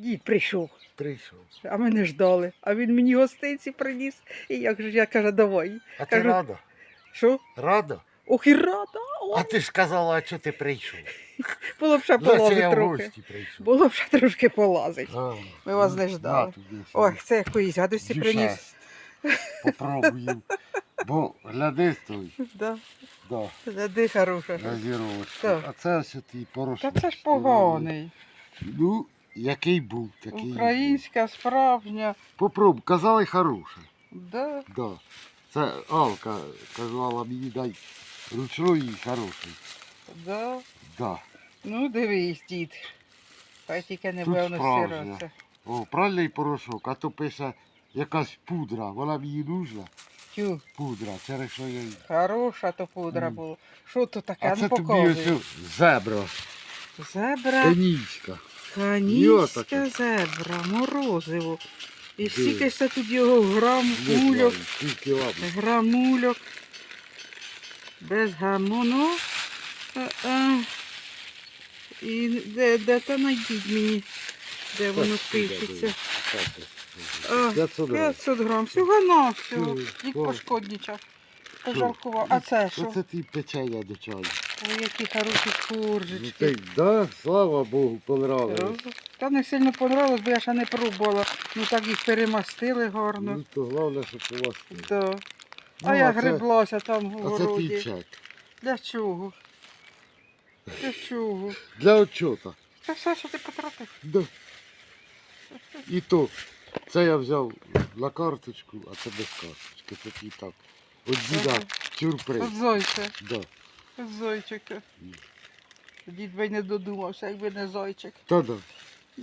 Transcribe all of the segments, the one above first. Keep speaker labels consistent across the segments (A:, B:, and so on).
A: Дід прийшов,
B: Прийшов.
A: а ми не ждали. А він мені гостинці приніс. І як же я кажу, давай.
B: А ти
A: Кажу-
B: рада?
A: Що?
B: Рада?
A: Ох і рада.
B: А ти ж казала, а чого ти прийшов?
A: Було б ще
B: Наче
A: полазить
B: я в
A: трохи.
B: гості прийшов.
A: Було б ще трошки полазить.
B: А,
A: Ми вас не
B: на
A: ждали. Ой, це якоїсь гадості приніс.
B: Дюшест. Попробуємо. Бо гляди той,
A: Да.
B: да,
A: Гляди хороша.
B: газіровочка.
A: Так.
B: А це ось твій порошок.
A: Та це ж поганий.
B: Ну, який був, такий.
A: Українська, справжня.
B: Попробуй, казали хороше.
A: Да.
B: Да. Це Алка казала мені дай ручної і хороший.
A: Да.
B: Да.
A: Ну, дивись, дід. Хай тільки не
B: Тут
A: певно
B: справжня. О, правильний порошок, а то пише якась пудра, вона мені нужна.
A: Тю,
B: Пудра, через що я
A: хороша то пудра
B: Мгм.
A: була. Що то таке?
B: А
A: ну
B: це тобі
A: показуй.
B: ось зебра,
A: Зебра,
B: канічка.
A: Канівська зебра, морозиво. І
B: Диви.
A: скільки ж це тут його грам
B: Не
A: гульок,
B: знаю, скільки ладно.
A: грамульок. Без гамону. А, а. І де, де та найдіть мені, де воно пишеться.
B: 500 гривень.
A: 500 грам, всього на всього. Дік
B: Клас.
A: пошкодничав. А це що?
B: Оце ті печення до чаю.
A: Ой, які хороші
B: Ну,
A: коржички.
B: ти, да, слава Богу, понравилось.
A: Та не сильно понравилось, бо я ще не пробувала. Ну так їх перемастили гарно.
B: Ну, то головне, щоб у вас.
A: Да.
B: Ну,
A: А я
B: а це-
A: греблася там в
B: А це
A: городі.
B: чек.
A: Для чого? Для чого?
B: Для отчота.
A: Це все, що ти потратив.
B: Да. І то, це я взяв на карточку, а це без карточки. Це ті так. От діда сюрприз.
A: От зайче,
B: Да.
A: Зайчика. Дід би не додумався, якби не зайчик.
B: Та да.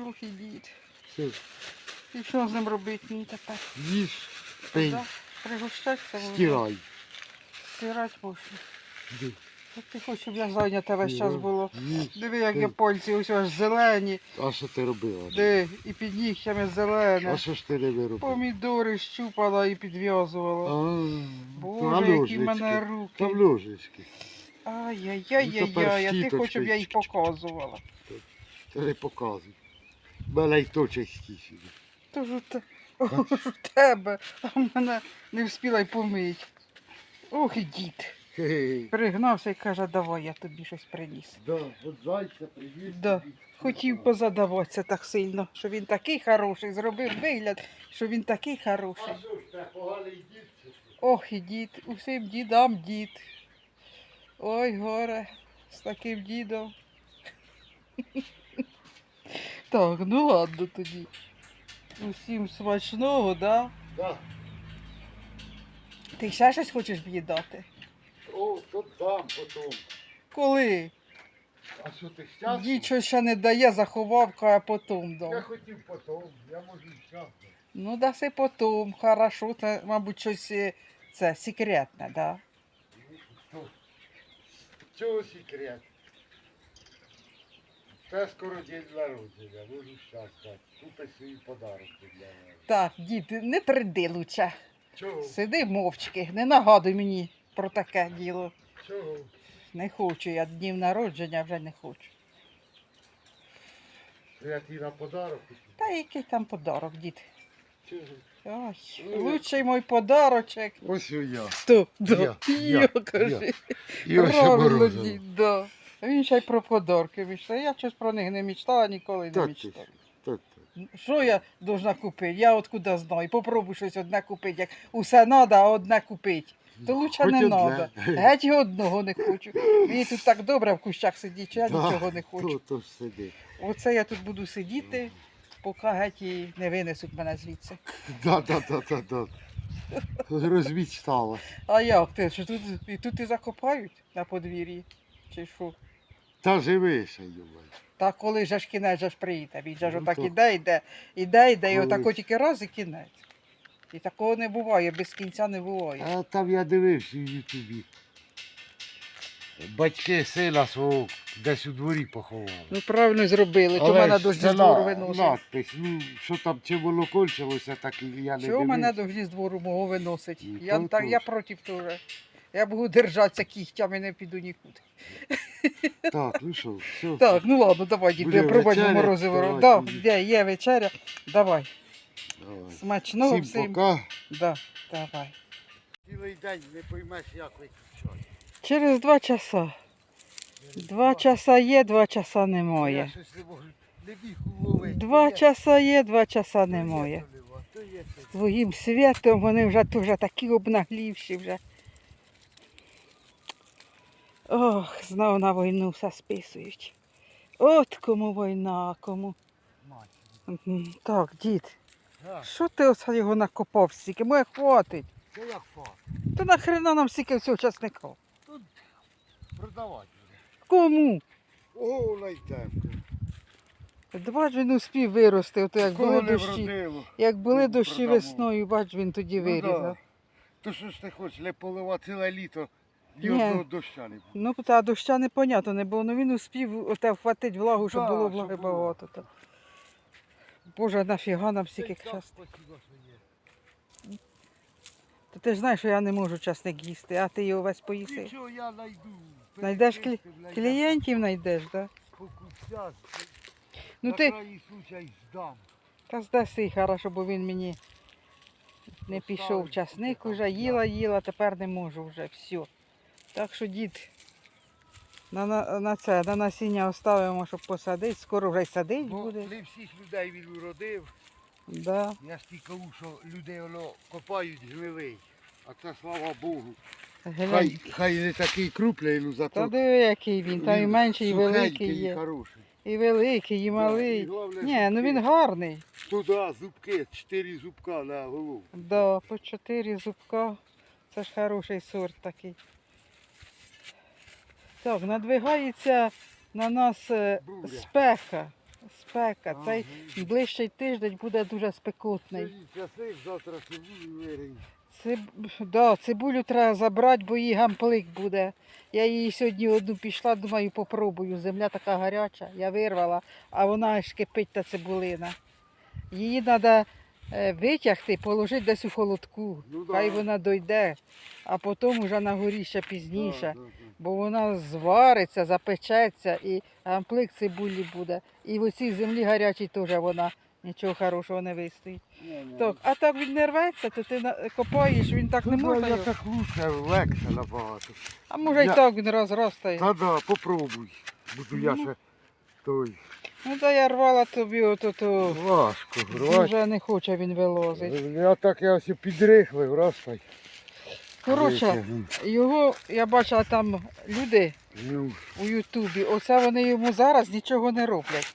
A: Ох і дід.
B: Все.
A: І що з ним робити мені тепер?
B: Їж, пий,
A: Да? Пригощатися? можна?
B: стирай.
A: Стирати можна.
B: Ди.
A: Як ти хочеш, щоб я зайнята весь час було.
B: Їж.
A: Диви, як
B: Ти-
A: я пальці ось аж зелені,
B: А що ти робила?
A: де і під нігтями зелене.
B: А що ж ти не виробила?
A: Помідори щупала і підв'язувала.
B: А,
A: Боже, які в мене руки.
B: Там ложечки. Ну,
A: Ай-яй-яй-яй, а ти хочеш, щоб я їх показувала.
B: Та не показуй. Мене й то частіше.
A: Тож у, те... У тебе, а в мене не встигла й помить. Ох і дід.
B: Хе-хе.
A: Пригнався і каже, давай, я тобі щось приніс.
B: Да, от зайця привіз.
A: Да.
B: тобі.
A: Хотів позадаватися так сильно, що він такий хороший, зробив вигляд, що він такий хороший.
B: А ж це поганий дід?
A: Ох і дід, усім дідам дід. Ой, горе, з таким дідом. Так, ну ладно тоді. Усім смачного, да?
B: Да.
A: Ти ще щось хочеш мені?
B: О, то дам потім.
A: Коли?
B: А що ти щас?
A: Дід щось ще не дає, заховав, а потім
B: Я хотів потім, я можу щас.
A: Ну, даси потім, хорошо, це, мабуть, щось е, це секретне, да?
B: Чого секрет? Це скоро день народження, можу щас дати. Купи свій подарок для мене.
A: Так, дід, не приди лучше.
B: Чого?
A: Сиди мовчки, не нагадуй мені про таке діло.
B: Чого?
A: Не хочу я днів народження, вже не хочу.
B: Я тобі на подарок купив?
A: Та який там подарок, дід? Ой,
B: Ну,
A: лучший мой подарочок.
B: Ось я.
A: Хто? Да.
B: Я,
A: Я,
B: я,
A: кажи.
B: І ось
A: Правильно, дід, да. Він ще й про подарки мечтає. Я щось про них не мечтала, ніколи не
B: Так,
A: мечтала.
B: Так, так.
A: Що я должна купити? Я от куди знаю. Попробуй щось одне купити. Як усе треба, а одне купити. То лучше
B: Хоч
A: не
B: одне.
A: треба. Геть і одного не хочу. Мені тут так добре в кущах сидіти, я
B: Да,
A: нічого не хочу.
B: То, то ж сиди.
A: Оце я тут буду сидіти, поки геть і не винесуть мене звідси.
B: Да, да, да, да. Розмічтала.
A: А як ти? Що тут і тут і закопають на подвір'ї? Чи що?
B: Та живи ще, Ювай.
A: Та коли же ж кінець же ж приїде, він же ж
B: Ну,
A: отак
B: то-
A: іде, йде, іде, йде, і
B: Коли-
A: отако тільки раз і кінець. І такого не буває, без кінця не буває.
B: А там я дивився в Ютубі. Батьки сина свого десь у дворі поховали.
A: Ну правильно зробили, то мене дожді з двору виносить.
B: Надпись, ну, що там, чи воно кончилося, так і я не
A: Чого мене
B: дивився.
A: дожді з двору мого виносить?
B: Ну,
A: Я, так, я
B: точно.
A: проти теж. Я буду держатися кігтями, не піду нікуди.
B: Так, ну що, все.
A: Так, ну ладно, давай, діду,
B: Буде
A: я
B: вечеря?
A: морозиво.
B: Давай,
A: Да, де є вечеря. Давай.
B: Давай.
A: Смачного
B: Всім
A: всім.
B: пока.
A: Да, давай.
B: Цілий день не поймеш, як виключати.
A: Через два часа. Два часа є, два часа немає. Два часа є, два часа немає.
B: є.
A: Твоїм святом вони вже дуже такі обнаглівші вже. Ох, знов на війну все списують. От кому війна, кому. Так, дід, що ти оце його накопав стільки? Моє хватить. То нахрена нам стільки всього часника?
B: Продавати.
A: Кому?
B: О, найдемо.
A: Два ж він успів вирости, ото як були
B: не
A: дощі.
B: вродило?
A: Як були дощі
B: продамо.
A: весною, бач, він тоді
B: Ну,
A: вирізав.
B: То що ж ти хочеш, не поливати ціле літо, ні
A: Ні.
B: одного доща не буде.
A: Ну, та доща непонятно не було, ну він успів оте вхватити влагу, щоб
B: Да,
A: було
B: щоб
A: влаги
B: було.
A: багато. То. Боже, нафіга нам стільки
B: Та
A: час. То ти ж знаєш, що я не можу часник їсти, а ти його весь поїси.
B: Нічого я знайду.
A: Знайдеш клі- Клієнтів знайдеш, так? Да?
B: покупця,
A: Ну ти
B: крайній случай здам.
A: та здаси хорошо, бо він мені не пішов часник уже, їла, їла, тепер не можу вже, все. Так що дід, на, на, на це, на насіння оставимо, щоб посадити, скоро вже й садить
B: Бо
A: буде.
B: не всіх людей він уродив.
A: Да.
B: Я ж тільки що людей воно копають гнилий. А це слава Богу. Хай, хай не такий крупний, ну
A: Та
B: зато
A: диви, який він, там і менший, і великий
B: і
A: є.
B: хороший.
A: І великий, і малий.
B: головне,
A: Ні, ну він гарний.
B: Туди зубки, чотири зубка на голову.
A: Да, по чотири зубка. Це ж хороший сорт такий. Так, надвигається на нас е,
B: Буря.
A: спека. Спека. Цей ближчий тиждень буде дуже спекотний.
B: Сьогодні часник, завтра вирень.
A: Циб... Да, цибулю треба забрати, бо їй гамплик буде. Я її сьогодні одну пішла, думаю, попробую. Земля така гаряча, я вирвала, а вона аж кипить та цибулина. Її треба витягти, положити десь у холодку.
B: Ну, да.
A: Хай вона дойде, а потім вже на горі ще
B: Да,
A: пізніше.
B: да, да.
A: Бо вона звариться, запечеться і гамплик цибулі буде. І в оцій землі гарячій теж вона нічого хорошого не вистоїть. Так, а так він не рветься, то ти копаєш, він так не
B: Ну,
A: можна.
B: Я
A: його.
B: так лучше, легше набагато.
A: А може
B: Я-
A: і так він розростає.
B: Та да, попробуй. Буду я
A: Ну.
B: ще той.
A: Ну та я рвала тобі ото то.
B: Важко, рвати.
A: Вже не хоче він вилозить.
B: Я так я ось підрихлив, раз та й
A: Коротше,
B: витягнув.
A: його я бачила там люди
B: Ну,
A: у Ютубі. Оце вони йому зараз нічого не роблять.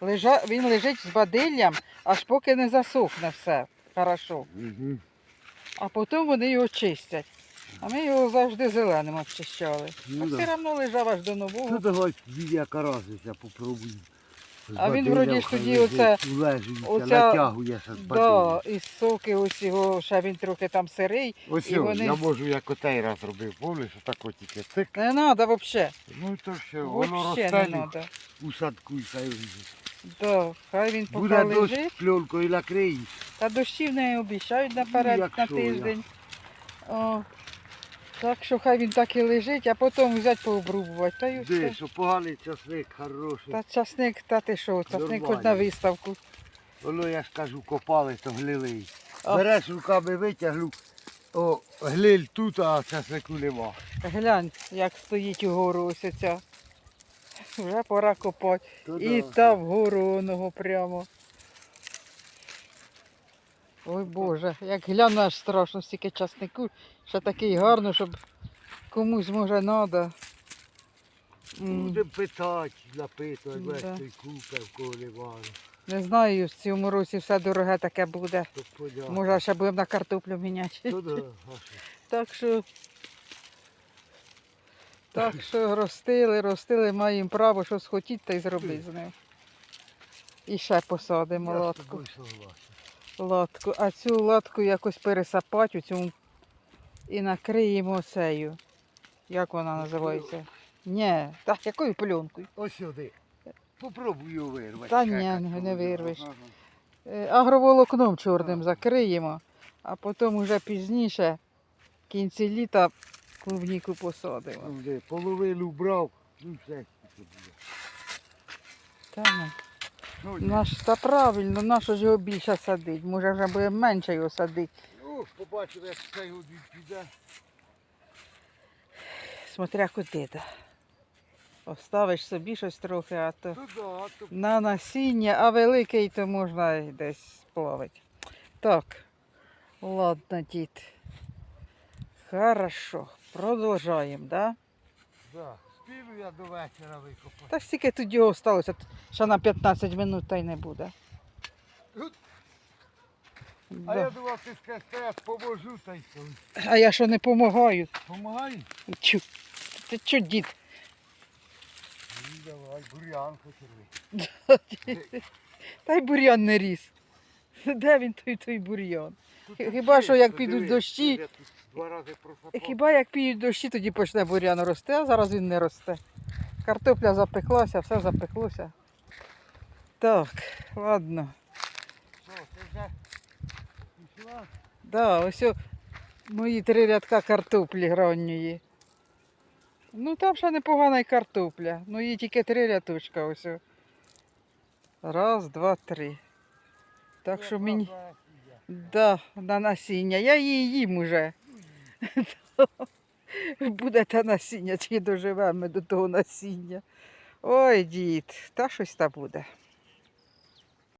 A: Лежа... Він лежить з бадиллям, аж поки не засохне все. Хорошо.
B: угу.
A: А потім вони його чистять. А ми його завжди зеленим обчищали.
B: Ну
A: а
B: да.
A: все одно лежав аж до нового.
B: Ну давай яка разниця, попробуємо.
A: А він вроді ж тоді оце-
B: натягує з
A: Да, і соки ось його, ще він трохи там сирий.
B: Ось
A: і
B: його,
A: вони-
B: я можу як отей раз робив, помниш, отако тільки цик.
A: Не треба взагалі.
B: Ну то все, воно росте у садку і хай.
A: Да, хай він поки
B: Буде дощ пленкою накриє.
A: Та дощів не обіцяють наперед
B: як
A: на тиждень. О, так що хай він так і лежить, а потім взяти пообрубувати. Та й
B: Де, що поганий часник, хороший.
A: Та часник, та ти що, часник хоч на
B: Нормально.
A: виставку.
B: Воно, я ж кажу, копали, то глилий.
A: А.
B: Береш руками витягнув, о, глиль тут, а часнику нема.
A: Глянь, як стоїть угору ось оця. Вже пора копати.
B: То
A: І
B: да.
A: та вгору оного прямо. Ой Боже, як гляну аж страшно стільки часнику, ще такий гарно, щоб комусь може треба.
B: Будемо питати, запитувати,
A: Да.
B: весь той купе, в кого.
A: Не знаю, в цьому році все дороге таке буде.
B: То понятно.
A: Може, ще будемо на картоплю міняти.
B: То да, а що?
A: Так що, так що ростили, ростили, маємо право щось хотіти та й зробити з ним. І ще посадимо
B: Я
A: латку. латку. А цю латку якось пересапати у цьому і накриємо цею. Як вона називається? Ні, так якою пленкою?
B: Ось сюди. Попробуй його вирвати.
A: Та ні, не вирвеш. Е, Агроволокном чорним закриємо, а потім уже пізніше, в кінці літа, клубніку посадимо.
B: Там де Половину брав, Ну, все буде.
A: Та ну.
B: Ну,
A: Наш, та правильно, нащо ж його більше садить? Може вже буде менше його садити.
B: ну, побачив, як цей от він піде.
A: Смотря куди. Да. Оставиш собі щось трохи, а то
B: Ну да, то
A: на насіння, а великий то можна й десь сплавити. Так, ладно, дід. Хорошо, продовжаємо, да?
B: да. Спілю я до вечора викопаю.
A: Та стільки тут його залишилося, ще на 15 минут та й не буде.
B: Тут? А
A: Да.
B: я думав, ти скажеш, що я поможу та й все.
A: А я що не допомагаю?
B: Помагай?
A: Чу. Ти чо, дід?
B: Ну давай, бурян хоч
A: Та й бур'ян не ріс. Де він той той бур'ян? Хіба що як підуть дощі? Хіба як підуть дощі, тоді почне бур'ян рости, а зараз він не росте. Картопля запеклася, все запеклося. Так, ладно.
B: Що, ти вже пішла?
A: Да, ось о мої три рядка картоплі ранньої. Ну там ще непогана й картопля. Ну її тільки три рядочка ось. Раз, два, три. Так що мені. Да, на насіння. Я її їм уже. Буде та насіння, чи доживемо до того насіння. Ой, дід, та щось та буде.